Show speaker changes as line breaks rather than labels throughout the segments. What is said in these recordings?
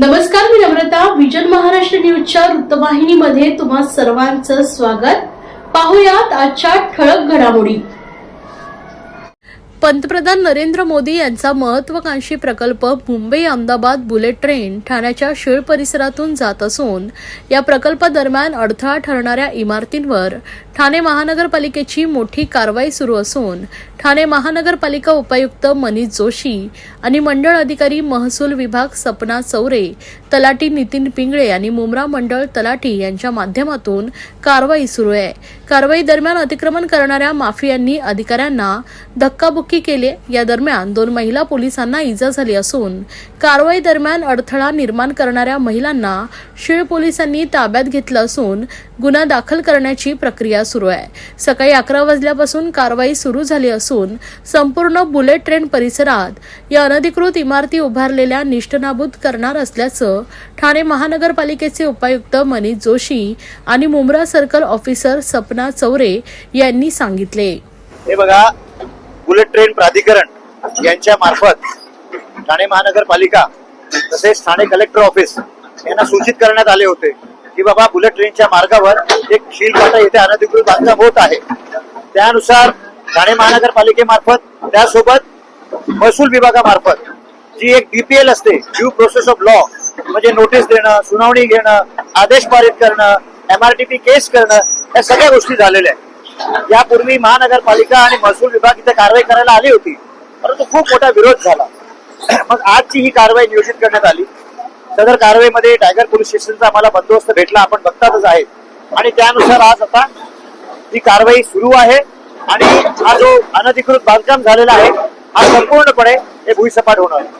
नमस्कार मी नम्रता विजन महाराष्ट्र न्यूजच्या वृत्तवाहिनीमध्ये तुम्हा सर्वांचं स्वागत. पाहुयात आजच्या ठळक घडामोडी. पंतप्रधान नरेंद्र मोदी यांचा महत्वाकांक्षी प्रकल्प मुंबई अहमदाबाद बुलेट ट्रेन ठाण्याच्या शिळ परिसरातून जात असून या प्रकल्पादरम्यान अडथळा ठरणाऱ्या इमारतींवर ठाणे महानगरपालिकेची मोठी कारवाई सुरू असून ठाणे महानगरपालिका उपायुक्त मनीष जोशी आणि मंडळ अधिकारी महसूल विभाग सपना चौरे तलाटी नितीन पिंगळे आणि मुमरा मंडळ तलाठी यांच्या माध्यमातून कारवाई सुरू आहे. कारवाई दरम्यान अतिक्रमण करणाऱ्या माफियांनी अधिकाऱ्यांना धक्काबुक्की केली. या दरम्यान दोन महिला पोलिसांना इजा झाली असून कारवाई दरम्यान अडथळा निर्माण करणाऱ्या महिलांना शीळ पोलिसांनी ताब्यात घेतलं असून गुन्हा दाखल करण्याची प्रक्रिया सुरू आहे. सकाळी अकरा वाजल्यापासून कारवाई सुरू झाली असून संपूर्ण बुलेट ट्रेन परिसरात या अनधिकृत इमारती उभारलेल्या निष्ठनाबूत करणार असल्याचं ठाणे महानगरपालिकेचे उपायुक्त मनीष जोशी आणि मुंब्रा सर्कल ऑफिसर सपना चौरे यांनी सांगितले.
हे बघा बुलेट ट्रेन प्राधिकरण यांच्या मार्फत ठाणे महानगरपालिका तसेच ठाणे कलेक्टर ऑफिस यांना सूचित करण्यात आले होते. की बाबा बुलेट ट्रेनच्या मार्गावर एक शिलकाटा येथे अनधिकृत बांधकाम होत आहे. त्यानुसार ठाणे महानगरपालिकेमार्फत त्यासोबत महसूल विभागामार्फत जी एक डीपीएल असते ड्यू प्रोसेस ऑफ लॉ म्हणजे नोटीस देणं सुनावणी घेणं आदेश पारित करणं एमआरटीपी केस करणं या सगळ्या गोष्टी झालेल्या आहेत. यापूर्वी महानगरपालिका आणि महसूल विभाग इथे कारवाई करायला आली होती परंतु खूप मोठा विरोध झाला. मग आजची ही कारवाई नियोजित करण्यात आली. सदर कारवाईमध्ये टायगर पोलीस स्टेशनचा आम्हाला बंदोबस्त भेटला आपण बघतातच आहे. आणि त्यानुसार आज आता ही कारवाई सुरू आहे. आणि हा जो अनधिकृत बांधकाम झालेला आहे हा संपूर्णपणे हे भुईसपाट होणार. आहे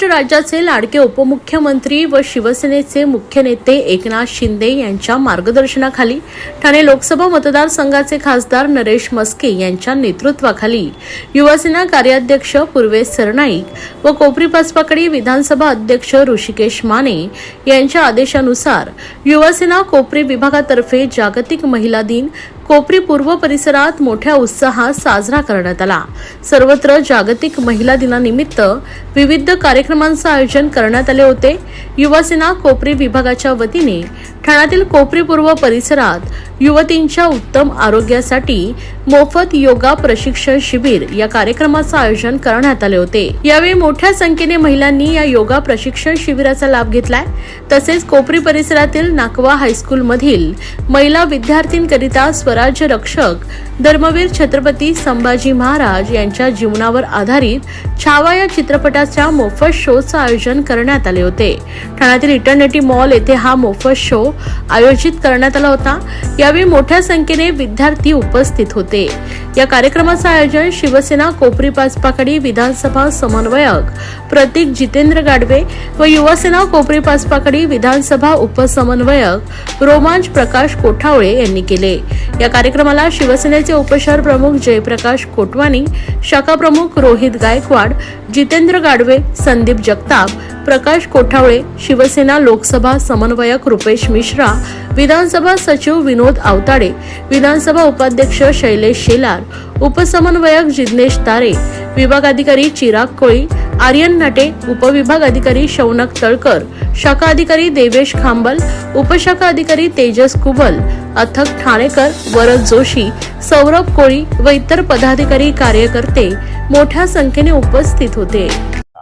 महाराष्ट्र राज्याचे लाडके उपमुख्यमंत्री व शिवसेनेचे मुख्य नेते एकनाथ शिंदे यांच्या मार्गदर्शनाखाली ठाणे लोकसभा मतदारसंघाचे खासदार नरेश मस्के यांच्या नेतृत्वाखाली युवासेना कार्याध्यक्ष पूर्वेश सरनाईक व कोपरी पाचपाकडी विधानसभा अध्यक्ष ऋषिकेश माने यांच्या आदेशानुसार युवासेना कोपरी विभागातर्फे जागतिक महिला दिन कोपरी पूर्व परिसरात मोठ्या उत्साहात साजरा करण्यात आला. सर्वत्र जागतिक महिला दिनानिमित्त विविध कार्यक्रमांचं आयोजन करण्यात आले होते. युवासेना कोपरी विभागाच्या वतीने ठाण्यातील कोपरी पूर्व परिसरात युवतींच्या उत्तम आरोग्यासाठी मोफत योगा प्रशिक्षण शिबिर या कार्यक्रमाचं आयोजन करण्यात आले होते. यावेळी मोठ्या संख्येने महिलांनी या योगा प्रशिक्षण शिबिराचा लाभ घेतलाय. तसेच कोपरी परिसरातील नाकवा हायस्कूल मधील महिला विद्यार्थींकरिता स्वराज्य रक्षक धर्मवीर छत्रपती संभाजी महाराज यांच्या जीवनावर आधारित छावा या चित्रपटाच्या मोफत शोचं आयोजन करण्यात आले होते. ठाण्यातील इंटरनेटी मॉल येथे हा मोफत शो आयोजित करण्यात आला होता. यावेळी मोठ्या संख्येने विद्यार्थी उपस्थित होते. या कार्यक्रमाचं आयोजन शिवसेना कोपरी पाचपाकडी विधानसभा समन्वयक प्रतीक जितेंद्र गाडवे व युवासेना कोपरी पाचपाकडी विधानसभा उपसमन्वयक रोमांच प्रकाश कोठावळे यांनी केले. या कार्यक्रमाला शिवसेनेचे उपशहर प्रमुख जयप्रकाश कोटवानी शाखा प्रमुख रोहित गायकवाड जितेंद्र गाडवे संदीप जगताप प्रकाश कोठावळे शिवसेना लोकसभा समन्वयक रुपेश मिश्रा विधानसभा सचिव विनोद आवताडे विधानसभा उपाध्यक्ष शैलेश शेलार उपसमन्वयक जिग्नेश तारे विभागाधिकारी चिराग कोळी आर्यन नटे उपविभाग अधिकारी शौनक तळकर शाखा अधिकारी देवेश खांबल उपशाखा अधिकारी तेजस कुबल अथक ठाणेकर वरद जोशी सौरभ कोळी व इतर पदाधिकारी कार्यकर्ते मोठ्या संख्येने उपस्थित होते.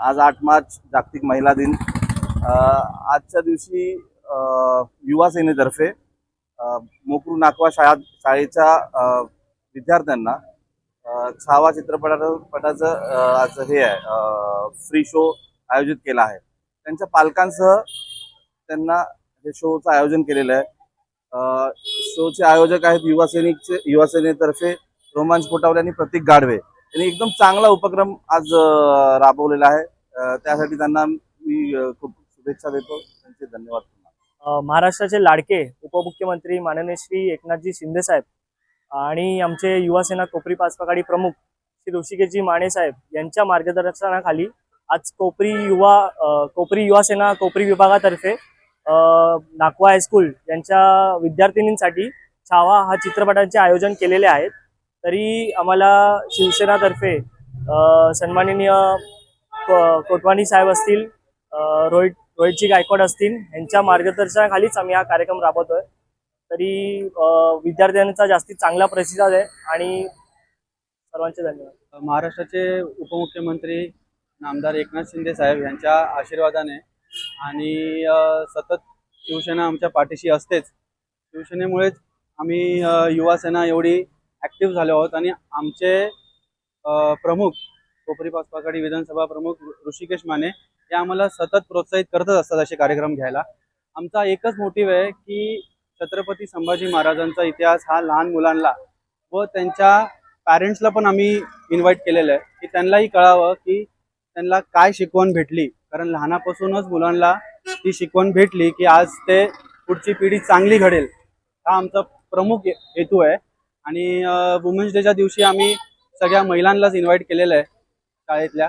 आज आठ मार्च जागतिक महिला दिन. आजच्या दिवशी युवा सेनेतर्फे मोकरू नाकवा शाळा शाळेच्या विद्यार्थ्यांना छावा चित्रपटा पटाचं आज हे आहे फ्री शो आयोजित केला आहे. त्यांच्या पालकांसह त्यांना हे शोचं आयोजन केलेलं आहे. शोचे आयोजक आहेत युवा सैनिकचे युवा सेनेतर्फे रोमांच पोटावले आणि प्रतीक गाडवे यांनी एकदम चांगला उपक्रम आज राबवलेला आहे. त्यासाठी त्यांना मी खूप शुभेच्छा देतो. त्यांचे धन्यवाद.
महाराष्ट्राचे लाडके उपमुख्यमंत्री माननीय श्री एकनाथजी शिंदेसाहेब आणि आमचे युवासेना कोपरी पाचपकाडी प्रमुख श्री ऋषिकेशजी माने साहेब यांच्या मार्गदर्शनाखाली आज कोपरी युवा कोपरी युवासेना कोपरी विभागातर्फे नाकवा हायस्कूल यांच्या विद्यार्थिनींसाठी छावा हा चित्रपटांचे आयोजन केलेले आहेत. तरी आम्हाला शिवसेनातर्फे सन्माननीय को- कोटवानी साहेब असतील रोहित रोहितजी गायकवाड असतील यांच्या मार्गदर्शनाखालीच आम्ही हा कार्यक्रम राबवतोय. तरी विद्यार्थ्यांचा जास्तीत चांगला प्रतिसाद आहे आणि सर्वांचे धन्यवाद.
महाराष्ट्राचे उपमुख्यमंत्री नामदार एकनाथ शिंदे साहेब यांच्या आशीर्वादाने आणि सतत शिवसेना आमच्या पाठीशी असतेच. शिवसेनेमुळेच आम्ही युवासेना एवढी ॲक्टिव्ह झालो आहोत आणि आमचे प्रमुख कोपरी पाचपाकाडी विधानसभा प्रमुख ऋषिकेश माने हे आम्हाला सतत प्रोत्साहित करतच असतात असे कार्यक्रम घ्यायला. आमचा एकच मोटिव्ह आहे की छत्रपती संभाजी महाराजांचा इतिहास हा लहान मुलांना व त्यांच्या पॅरेंट्सला पण आम्ही इन्व्हाइट केलेलं आहे. की त्यांनाही कळावं की त्यांना काय शिकवण भेटली. कारण लहानापासूनच मुलांना ती शिकवण भेटली की आज ते पुढची पिढी चांगली घडेल हा आमचा प्रमुख हेतू आहे. आणि वुमेन्स डेच्या दिवशी आम्ही सगळ्या महिलांनाच इन्व्हाइट केलेलं आहे शाळेतल्या.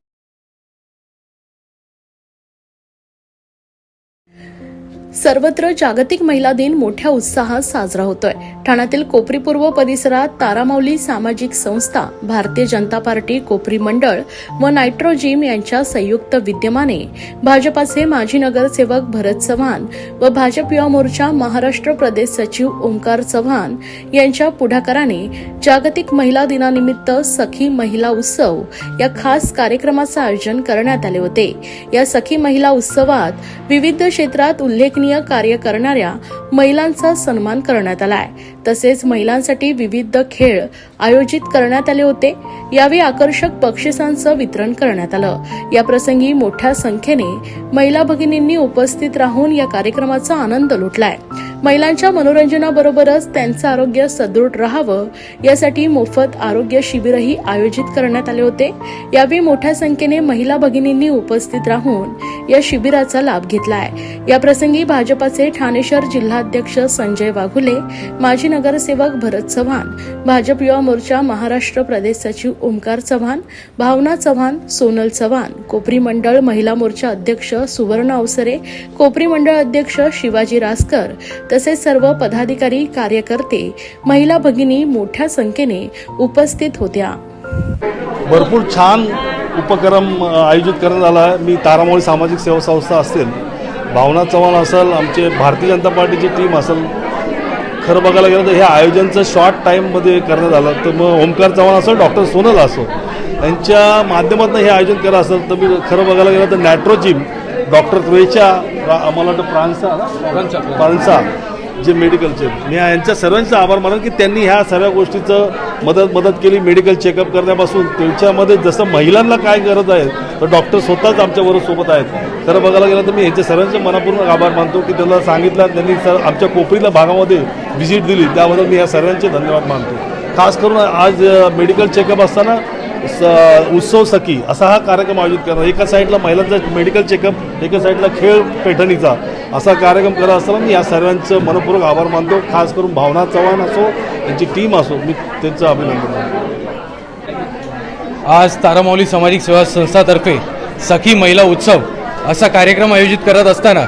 सर्वत्र जागतिक महिला दिन मोठ्या उत्साहात साजरा होतोय. ठाण्यातील कोपरी पूर्व परिसरात तारामाऊली सामाजिक संस्था भारतीय जनता पार्टी कोपरी मंडळ व नायट्रो जिम यांच्या संयुक्त विद्यमाने भाजपाचे माजी नगरसेवक भरत चव्हाण व भाजप युवा मोर्चा महाराष्ट्र प्रदेश सचिव ओंकार चव्हाण यांच्या पुढाकाराने जागतिक महिला दिनानिमित्त सखी महिला उत्सव या खास कार्यक्रमाचं आयोजन करण्यात आले होते. या सखी महिला उत्सवात विविध क्षेत्रात उल्लेखनीय कार्य करणाऱ्या महिलांचा सन्मान करण्यात आलाय तसेच महिलांसाठी विविध खेळ आयोजित करण्यात आले होते. यावेळी आकर्षक बक्षिसांचं वितरण करण्यात आलं. या प्रसंगी मोठ्या संख्येने महिला भगिनींनी उपस्थित राहून या कार्यक्रमाचा आनंद लुटलाय. महिलांच्या मनोरंजनाबरोबरच त्यांचं आरोग्य सदृढ राहावं यासाठी मोफत आरोग्य शिबिरही आयोजित करण्यात आले होते. यावेळी मोठ्या संख्येने महिला भगिनींनी उपस्थित राहून या शिबिराचा लाभ घेतलाय. या प्रसंगी भाजपाचे ठाणे शहर जिल्हाध्यक्ष संजय वाघुले माजी नगरसेवक भरत चव्हाण भाजप युवा मोर्चा महाराष्ट्र प्रदेश सचिव ओमकार चव्हाण भावना चव्हाण सोनल चव्हाण कोपरी मंडळ महिला मोर्चा अध्यक्ष सुवर्ण अवसरे कोपरी मंडळ अध्यक्ष शिवाजी रासकर तसेच सर्व पदाधिकारी कार्यकर्ते महिला भगिनी मोठ्या संख्येने उपस्थित होत्या.
भरपूर छान उपक्रम आयोजित करण्यात आला आहे. मी तारामोळी सामाजिक सेवा संस्था असेल भावना चव्हाण असेल आमचे भारतीय जनता पार्टीची टीम असेल खरं बघायला गेलं तर हे आयोजनचं शॉर्ट टाईममध्ये करण्यात आलं. तर मग ओमकार चव्हाण असो डॉक्टर सोनल असो यांच्या माध्यमातून हे आयोजन केलं असेल तर मी खरं बघायला गेलं तर नॅट्रोजिम डॉक्टर रा- मला वाटतं प्रांसा ना? जे मेडिकलचे मी यांच्या सर्वांचा आभार मानेन की त्यांनी ह्या सर्व गोष्टीचं मदत मदत केली मेडिकल चेकअप करण्यापासून. त्यांच्यामध्ये जसं महिलांना काय गरज आहे तर डॉक्टर स्वतःच आमच्याबरोबर सोबत आहेत. तर बघायला गेलं तर मी यांच्या सर्वांचे मनापूर्वक आभार मानतो की त्यांना सांगितलं त्यांनी सर आमच्या कोपरीला भागामध्ये व्हिजिट दिली. त्याबद्दल मी या सर्वांचे धन्यवाद मानतो. खास करून आज मेडिकल चेकअप असताना स उत्सव सखी असा हा कार्यक्रम आयोजित करणार. एका साईडला महिलांचा मेडिकल चेकअप एका साईडला खेळ पैठणीचा असा कार्यक्रम करत असताना मी या सर्वांचं मनपूर्वक आभार मानतो. खास करून भावना चव्हाण असो त्यांची टीम असो मी त्यांचं अभिनंदन करतो.
आज तारामौली सामाजिक सेवा संस्थातर्फे सखी महिला उत्सव असा कार्यक्रम आयोजित करत असताना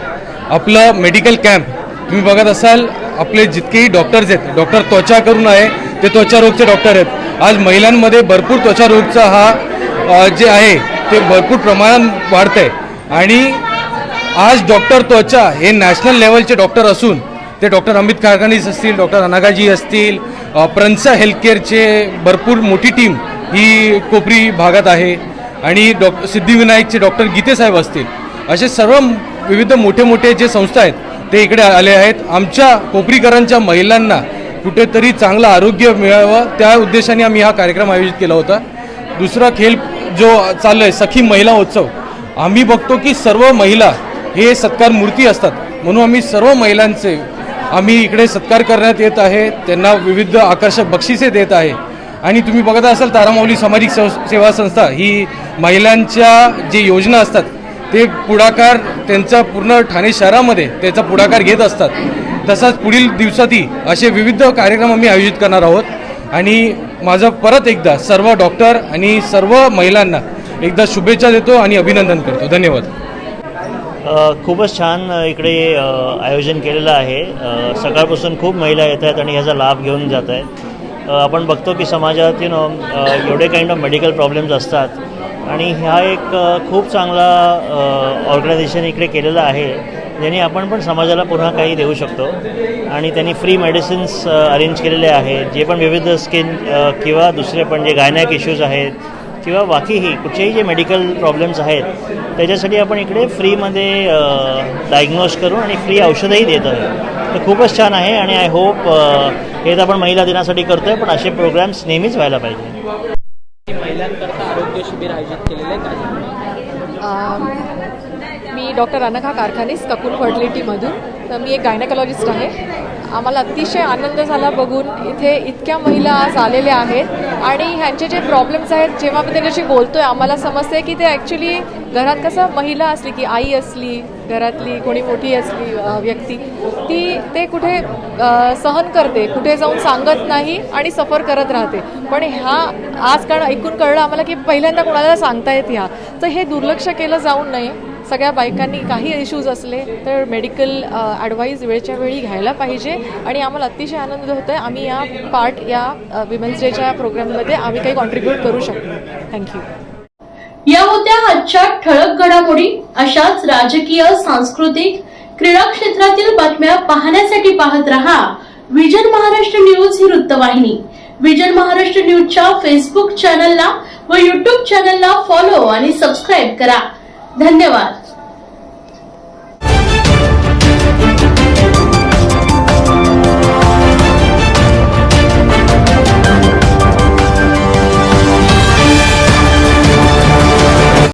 आपलं मेडिकल कॅम्प तुम्ही बघत असाल आपले जितकेही डॉक्टर्स आहेत डॉक्टर त्वचा करून आहे ते त्वचा रोगचे डॉक्टर आहेत. आज महिलांमध्ये भरपूर त्वचा रोगचा हा जे आहे ते भरपूर प्रमाणात वाढतं आहे आणि आज डॉक्टर त्वचा हे नॅशनल लेवलचे डॉक्टर असून ते डॉक्टर अमित कारखानीस असतील डॉक्टर अनागाजी असतील प्रंसा प्रन्सा हेल्थकेअरचे भरपूर मोठी टीम ही कोपरी भागात आहे. आणि डॉक्टर सिद्धिविनायकचे डॉक्टर गीतेसाहेब असतील. असे सर्व विविध मोठे मोठे जे संस्था आहेत ते इकडे आले आहेत. आमच्या कोपरीकरांच्या महिलांना कुठेतरी चांगलं आरोग्य मिळावं त्या उद्देशाने आम्ही हा कार्यक्रम आयोजित केला होता. दुसरा खेळ जो चाललं आहे सखी महिला उत्सव आम्ही बघतो की सर्व महिला हे सत्कार मूर्ती असतात. म्हणून आम्ही सर्व महिलांचे आम्ही इकडे सत्कार करण्यात येत आहे. त्यांना विविध आकर्षक बक्षिसे देत आहे. आणि तुम्ही बघत असाल तारामाऊली सामाजिक सेवा संस्था ही महिलांच्या जे योजना असतात ते पुढाकार त्यांचा पूर्ण ठाणे शहरामध्ये त्याचा पुढाकार घेत असतात. तसाच पुढील दिवसातही असे विविध कार्यक्रम आम्ही आयोजित करणार आहोत. आणि माझं परत एकदा सर्व डॉक्टर आणि सर्व महिलांना एकदा शुभेच्छा देतो आणि अभिनंदन करतो. धन्यवाद.
खूपच छान इकडे आयोजन केलेलं आहे. सकाळपासून खूप महिला येत आहेत आणि ह्याचा लाभ घेऊन जात आहेत. आपण बघतो की समाजात यु नो एवढे काइंड ऑफ मेडिकल प्रॉब्लेम्स असतात. आणि ह्या एक खूप चांगला ऑर्गनायझेशन इकडे केलेलं आहे. ज्याने आपण पण समाजाला पुन्हा काही देऊ शकतो. आणि त्यांनी फ्री मेडिसिन्स अरेंज केलेले आहेत. जे पण विविध स्किन किंवा दुसरे पण जे गायनॅक इश्यूज आहेत किंवा बाकीही कुठचेही जे मेडिकल प्रॉब्लेम्स आहेत त्याच्यासाठी आपण इकडे फ्रीमध्ये डायग्नोज करून आणि फ्री औषधंही देत आहे तर खूपच छान आहे आणि आय होप हे तर आपण महिला दिनासाठी करतो आहे पण असे प्रोग्राम्स नेहमीच व्हायला पाहिजे.
महिलांकरता आरोग्य शिबिर आयोजित केलेले
मी डॉक्टर अनघा कारखानीस कपूर फर्टिलिटीमधून. तर मी एक गायनेकॉलॉजिस्ट आहे. आम्हाला अतिशय आनंद झाला बघून. इथे इतक्या महिला आज आलेल्या आहेत. आणि ह्यांचे जे प्रॉब्लेम्स आहेत जेव्हा मी त्यांच्याशी बोलतो आहे आम्हाला समजते की ते ॲक्च्युली घरात कसं महिला असली की आई असली घरातली कोणी मोठी असली व्यक्ती ती ते कुठे सहन करते कुठे जाऊन सांगत नाही आणि सफर करत राहते. पण ह्या आज कारण ऐकून कळलं आम्हाला की पहिल्यांदा कोणाला सांगता येत ह्या. तर हे दुर्लक्ष केलं जाऊन नये. सगळ्या बायकांनी काही इश्यूज असले तर मेडिकल ॲडवाईस वेळच्या वेळी घ्यायला पाहिजे. आणि आम्हाला अतिशय आनंद होतो आहे आम्ही या पार्ट या विमेन्स डेच्या प्रोग्राममध्ये आम्ही काही कॉन्ट्रीब्यूट करू शकतो थँक्यू
या होत्या आजच्या ठळक घडामोडी. अशाच राजकीय सांस्कृतिक क्रीडा क्षेत्रातील बातम्या पाहण्यासाठी पाहत रहा विजन महाराष्ट्र न्यूज ही वृत्तवाहिनी. विजन महाराष्ट्र न्यूजच्या फेसबुक चॅनलला व युट्यूब चॅनलला फॉलो आणि सबस्क्राईब करा. धन्यवाद.